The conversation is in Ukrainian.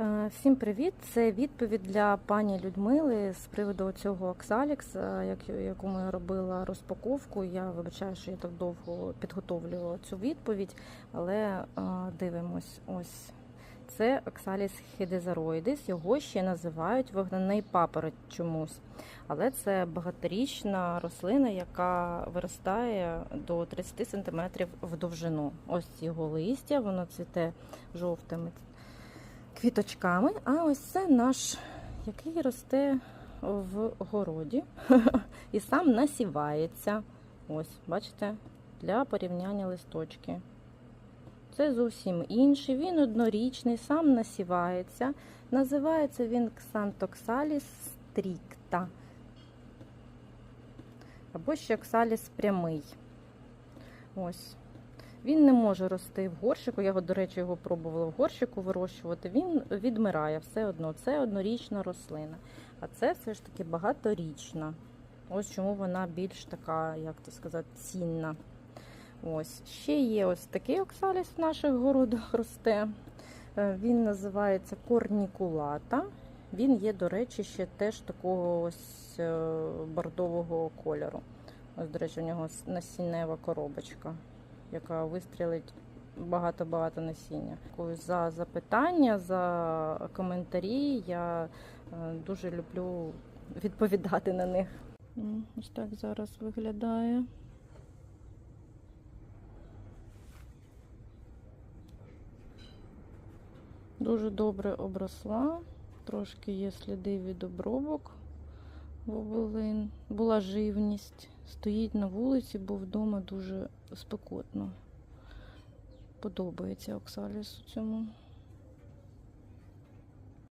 Е, Всім привіт! Це відповідь для пані Людмили з приводу цього Оксалікс, е, як- яку я робила розпаковку. Я вибачаю, що я так довго підготовлювала цю відповідь, але е, дивимось. Ось це Оксаліс хідезароїдис. Його ще називають вогняний папороть чомусь. Але це багаторічна рослина, яка виростає до 30 см в довжину. Ось його листя, воно цвіте жовтими квіточками. А ось це наш, який росте в городі і сам насівається. Ось, бачите, для порівняння листочки. Це зовсім інший, він однорічний, сам насівається. Називається він Xantoxalis stricta. Або ще Оксаліс прямий. Ось. Він не може рости в горщику. Я, до речі, його пробувала в горщику вирощувати. Він відмирає все одно. Це однорічна рослина. А це все ж таки багаторічна. Ось чому вона більш така, як то сказати, цінна. Ось. Ще є ось такий оксаліс в наших городах росте. Е, Він називається корнікулата. Він є, до речі, ще теж такого ось е, бордового кольору. Ось, до речі, у нього насіннева коробочка, яка вистрілить багато-багато насіння. Дякую за запитання, за коментарі. Я е, дуже люблю відповідати на них. Ось так зараз виглядає. Дуже добре обросла. Трошки є сліди від обробок вовелин. Була живність. Стоїть на вулиці, бо вдома дуже спекотно. Подобається Оксалісу цьому.